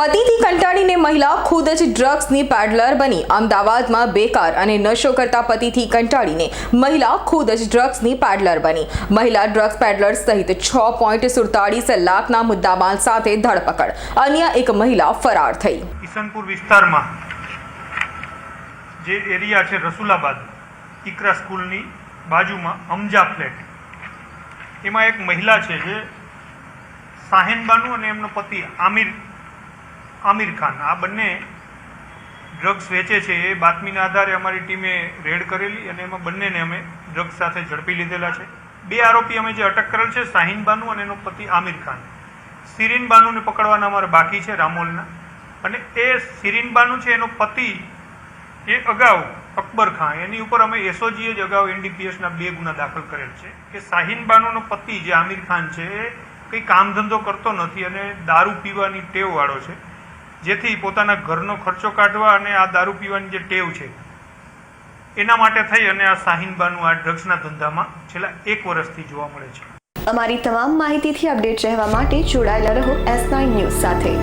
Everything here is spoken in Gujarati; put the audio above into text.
પતિથી કંટાળીને મહિલા ખુદ જ ડ્રગ્સની પેડલર બની. અમદાવાદમાં બેકાર અને નશો કરતા પતિથી કંટાળીને મહિલા ખુદ જ ડ્રગ્સની પેડલર બની. મહિલા ડ્રગ્સ પેડલર સહિત છ પોઈન્ટ સુડતાળીસ લાખના મુદ્દામાલ સાથે ધરપકડ. અન્ય એક મહિલા ફરાર થઈ. ઈસનપુર વિસ્તારમાં જે એરિયા છે રસુલાબાદ ઇકરા સ્કૂલની બાજુમાં અમજા ફ્લેટ. એમાં એક મહિલા છે જે સાહેનબાનુ અને એમનો પતિ આમિર આમિર ખાન. આ બંને ડ્રગ્સ વેચે છે. એ બાતમીના આધારે અમારી ટીમે રેડ કરેલી અને એમાં બંનેને અમે ડ્રગ્સ સાથે ઝડપી લીધેલા છે. બે આરોપી અમે જે અટક કરેલ છે, શાહીન બાનુ અને એનો પતિ આમિર ખાન. સિરીન બાનુને પકડવાના અમારે બાકી છે રામોલના. અને એ સિરીન બાનુ છે, એનો પતિ એ અગાઉ અકબર ખાન. એની ઉપર અમે એસઓજીએ જ અગાઉ એનડીપીએસના બે ગુના દાખલ કરેલ છે. કે શાહીન બાનુનો પતિ જે આમિર ખાન છે, એ કંઈ કામ ધંધો કરતો નથી અને દારૂ પીવાની ટેવવાળો છે. જેથી પોતાના ઘરનો ખર્ચો કાઢવા અને આ દારૂ પીવાની જે ટેવ છે, એના માટે થઈ અને આ શાહીનબાનું આ ડ્રગ્સના ધંધામાં છેલ્લા એક વર્ષથી જોવા મળે છે. અમારી તમામ માહિતીથી અપડેટ રહેવા માટે જોડાયેલા રહો એસ નાઇન ન્યૂઝ સાથે.